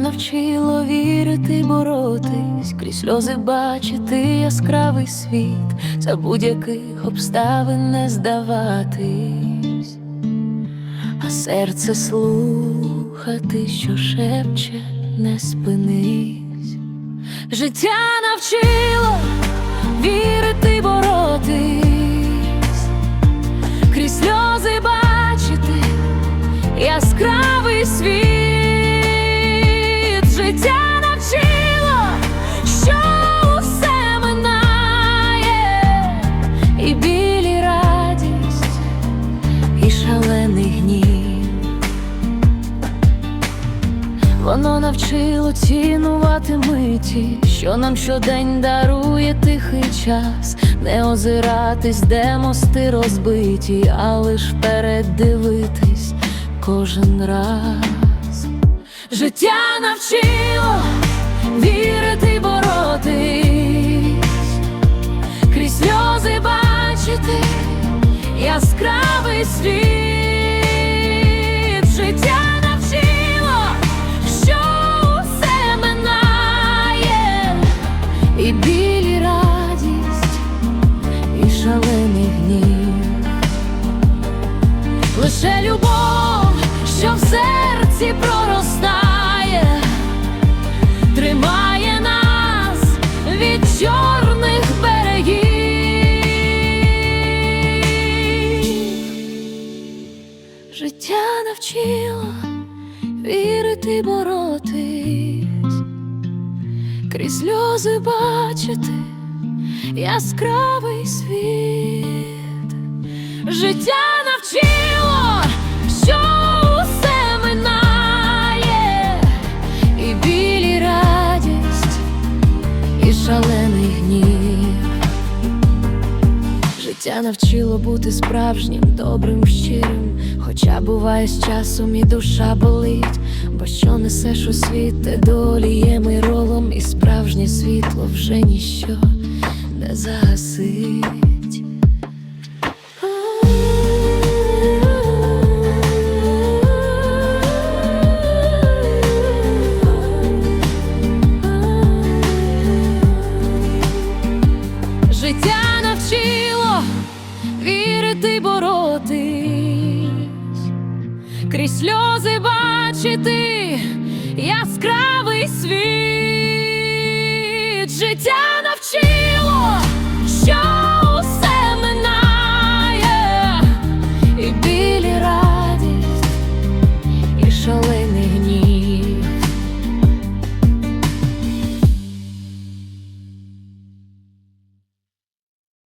навчило вірити, боротись, крізь сльози бачити яскравий світ, за будь-яких обставин не здаватись, а серце слухати, що шепче, не спинись. Життя навчило вірити, боротись, крізь сльози бачити яскравий світ. Воно навчило цінувати миті, що нам щодень дарує тихий час, не озиратись, де мости розбиті, а лиш вперед дивитись кожен раз. Життя навчило вірити, боротись, крізь сльози бачити яскравий світ. Що в серці проростає, тримає нас від чорних берегів. Життя навчило вірити, боротись, крізь сльози бачити яскравий світ. Життя шалений днів. Життя навчило бути справжнім, добрим, щирим. Хоча буває з часом і душа болить, бо що несеш у світ, те долі є миролом, і справжнє світло вже ніщо не загасить. Життя навчило вірити, боротись, крізь сльози бачити яскравий світ. Життя